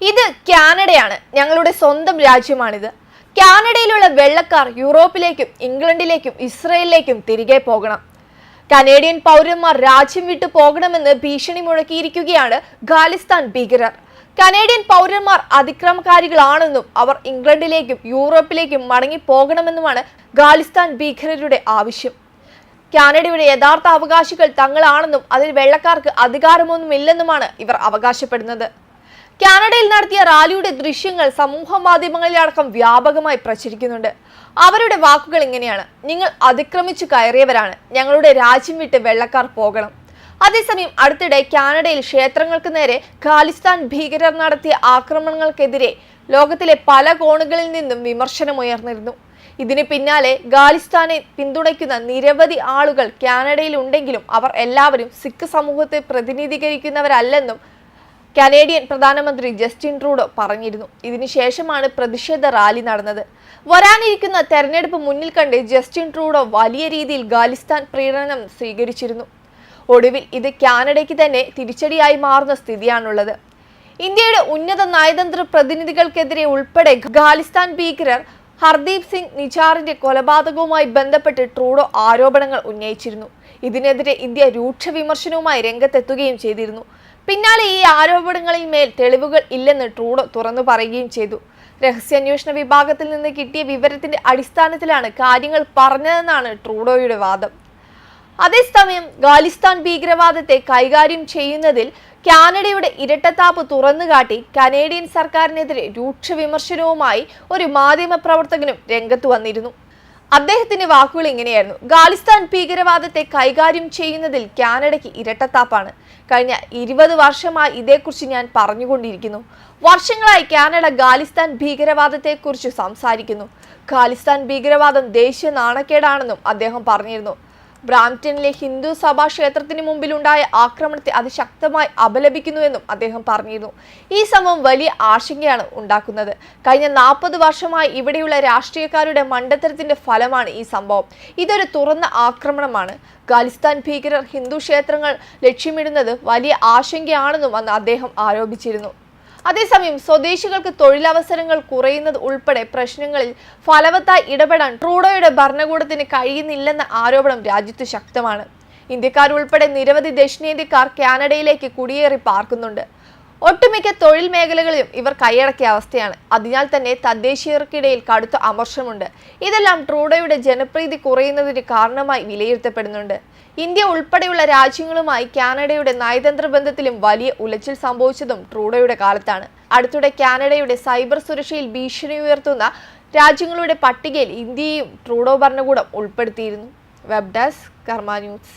ഇത് കാനഡയാണ് ഞങ്ങളുടെ സ്വന്തം രാജ്യമാണിത്. കാനഡയിലുള്ള വെള്ളക്കാർ യൂറോപ്പിലേക്കും ഇംഗ്ലണ്ടിലേക്കും ഇസ്രയേലിലേക്കും തിരികെ പോകണം. കനേഡിയൻ പൗരന്മാർ രാജ്യം വിട്ടു പോകണമെന്ന് ഭീഷണി മുഴക്കിയിരിക്കുകയാണ് ഖാലിസ്ഥാൻ ഭീകരർ. കനേഡിയൻ പൗരന്മാർ അതിക്രമകാരികളാണെന്നും അവർ ഇംഗ്ലണ്ടിലേക്കും യൂറോപ്പിലേക്കും മടങ്ങി പോകണമെന്നുമാണ് ഖാലിസ്ഥാൻ ഭീകരരുടെ ആവശ്യം. കാനഡയുടെ യഥാർത്ഥ അവകാശികൾ തങ്ങളാണെന്നും അതിൽ വെള്ളക്കാർക്ക് അധികാരമൊന്നുമില്ലെന്നുമാണ് ഇവർ അവകാശപ്പെടുന്നത്. കാനഡയിൽ നടത്തിയ റാലിയുടെ ദൃശ്യങ്ങൾ സമൂഹ മാധ്യമങ്ങളിലടക്കം വ്യാപകമായി പ്രചരിക്കുന്നുണ്ട്. അവരുടെ വാക്കുകൾ ഇങ്ങനെയാണ്. നിങ്ങൾ അതിക്രമിച്ചു കയറിയവരാണ്. ഞങ്ങളുടെ രാജ്യം വിട്ട് വെള്ളക്കാർ പോകണം. അതേസമയം അടുത്തിടെ കാനഡയിൽ ക്ഷേത്രങ്ങൾക്ക് നേരെ ഖാലിസ്ഥാൻ ഭീകരർ നടത്തിയ ആക്രമണങ്ങൾക്കെതിരെ ലോകത്തിലെ പല കോണുകളിൽ നിന്നും വിമർശനമുയർന്നിരുന്നു ഇതിന് പിന്നാലെ ഖാലിസ്ഥാനെ പിന്തുണയ്ക്കുന്ന നിരവധി ആളുകൾ കാനഡയിൽ ഉണ്ടെങ്കിലും അവർ എല്ലാവരും സിഖ് സമൂഹത്തെ പ്രതിനിധീകരിക്കുന്നവരല്ലെന്നും കനേഡിയൻ പ്രധാനമന്ത്രി ജസ്റ്റിൻ ട്രൂഡോ പറഞ്ഞിരുന്നു. ഇതിനുശേഷമാണ് പ്രതിഷേധ റാലി നടന്നത്. വരാനിരിക്കുന്ന തെരഞ്ഞെടുപ്പ് മുന്നിൽ കണ്ട് ജസ്റ്റിൻ ട്രൂഡോ വലിയ രീതിയിൽ ഖാലിസ്ഥാൻ പ്രീണനം സ്വീകരിച്ചിരുന്നു. ഒടുവിൽ ഇത് കാനഡയ്ക്ക് തന്നെ തിരിച്ചടിയായി മാറുന്ന സ്ഥിതിയാണുള്ളത്. ഇന്ത്യയുടെ ഉന്നത നയതന്ത്ര പ്രതിനിധികൾക്കെതിരെ ഉൾപ്പെടെ ഖാലിസ്ഥാൻ ഭീകരർ ഹർദീപ് സിംഗ് നിജാറിന്റെ കൊലപാതകവുമായി ബന്ധപ്പെട്ട് ട്രൂഡോ ആരോപണങ്ങൾ ഉന്നയിച്ചിരുന്നു. ഇതിനെതിരെ ഇന്ത്യ രൂക്ഷ വിമർശനവുമായി രംഗത്തെത്തുകയും ചെയ്തിരുന്നു. പിന്നാലെ ഈ ആരോപണങ്ങളിൽ മേൽ തെളിവുകൾ ഇല്ലെന്ന് ട്രൂഡോ തുറന്നു പറയുകയും ചെയ്തു. രഹസ്യാന്വേഷണ വിഭാഗത്തിൽ നിന്ന് കിട്ടിയ വിവരത്തിന്റെ അടിസ്ഥാനത്തിലാണ് കാര്യങ്ങൾ പറഞ്ഞതെന്നാണ് ട്രൂഡോയുടെ വാദം. അതേസമയം ഖാലിസ്ഥാൻ ഭീകരവാദത്തെ കൈകാര്യം ചെയ്യുന്നതിൽ കാനഡയുടെ ഇരട്ടത്താപ്പ് തുറന്നുകാട്ടി കനേഡിയൻ സർക്കാരിനെതിരെ രൂക്ഷ വിമർശനവുമായി ഒരു മാധ്യമ പ്രവർത്തകനും രംഗത്ത് വന്നിരുന്നു. അദ്ദേഹത്തിന്റെ വാക്കുകൾ ഇങ്ങനെയായിരുന്നു. ഖാലിസ്ഥാൻ ഭീകരവാദത്തെ കൈകാര്യം ചെയ്യുന്നതിൽ കാനഡയ്ക്ക് ഇരട്ടത്താപ്പാണ്. കഴിഞ്ഞ ഇരുപത് വർഷമായി ഇതേക്കുറിച്ച് ഞാൻ പറഞ്ഞുകൊണ്ടിരിക്കുന്നു. വർഷങ്ങളായി കാനഡ ഖാലിസ്ഥാൻ ഭീകരവാദത്തെക്കുറിച്ച് സംസാരിക്കുന്നു. ഖാലിസ്ഥാൻ ഭീകരവാദം ദേശീയ നാണക്കേടാണെന്നും അദ്ദേഹം പറഞ്ഞിരുന്നു. ബ്രാംപ്റ്റണിലെ ഹിന്ദു സഭാ ക്ഷേത്രത്തിന് മുമ്പിലുണ്ടായ ആക്രമണത്തെ അതിശക്തമായി അപലപിക്കുന്നുവെന്നും അദ്ദേഹം പറഞ്ഞിരുന്നു. ഈ സംഭവം വലിയ ആശങ്കയാണ് ഉണ്ടാക്കുന്നത്. കഴിഞ്ഞ നാൽപ്പത് വർഷമായി ഇവിടെയുള്ള രാഷ്ട്രീയക്കാരുടെ മണ്ടത്തരത്തിന്റെ ഫലമാണ് ഈ സംഭവം. ഇതൊരു തുറന്ന ആക്രമണമാണ്. ഖാലിസ്ഥാൻ ഭീകരർ ഹിന്ദു ക്ഷേത്രങ്ങൾ ലക്ഷ്യമിടുന്നത് വലിയ ആശങ്കയാണെന്നും അന്ന് അദ്ദേഹം ആരോപിച്ചിരുന്നു. അതേസമയം സ്വദേശികൾക്ക് തൊഴിലവസരങ്ങൾ കുറയുന്നത് ഉൾപ്പെടെ പ്രശ്നങ്ങളിൽ ഫലവത്തായി ഇടപെടാൻ ട്രൂഡോയുടെ ഭരണകൂടത്തിന് കഴിയുന്നില്ലെന്ന ആരോപണം രാജ്യത്ത് ശക്തമാണ്. ഇന്ത്യക്കാരുൾപ്പെടെ നിരവധി ദക്ഷിണേന്ത്യക്കാർ കാനഡയിലേക്ക് കുടിയേറി പാർക്കുന്നുണ്ട്. ഒട്ടുമിക്ക തൊഴിൽ മേഖലകളിലും ഇവർ കൈയടക്കിയ അവസ്ഥയാണ്. അതിനാൽ തന്നെ തദ്ദേശീയർക്കിടയിൽ കടുത്ത അമർഷമുണ്ട്. ഇതെല്ലാം ട്രൂഡോയുടെ ജനപ്രീതി കുറയുന്നതിന് കാരണമായി വിലയിരുത്തപ്പെടുന്നുണ്ട്. ഇന്ത്യ ഉൾപ്പെടെയുള്ള രാജ്യങ്ങളുമായി കാനഡയുടെ നയതന്ത്ര ബന്ധത്തിലും വലിയ ഉലച്ചിൽ സംഭവിച്ചതും ട്രൂഡോയുടെ കാലത്താണ്. അടുത്തിടെ കാനഡയുടെ സൈബർ സുരക്ഷയിൽ ഭീഷണി ഉയർത്തുന്ന രാജ്യങ്ങളുടെ പട്ടികയിൽ ഇന്ത്യയും ട്രൂഡോ ഭരണകൂടം ഉൾപ്പെടുത്തിയിരുന്നു. Web desk Karma news.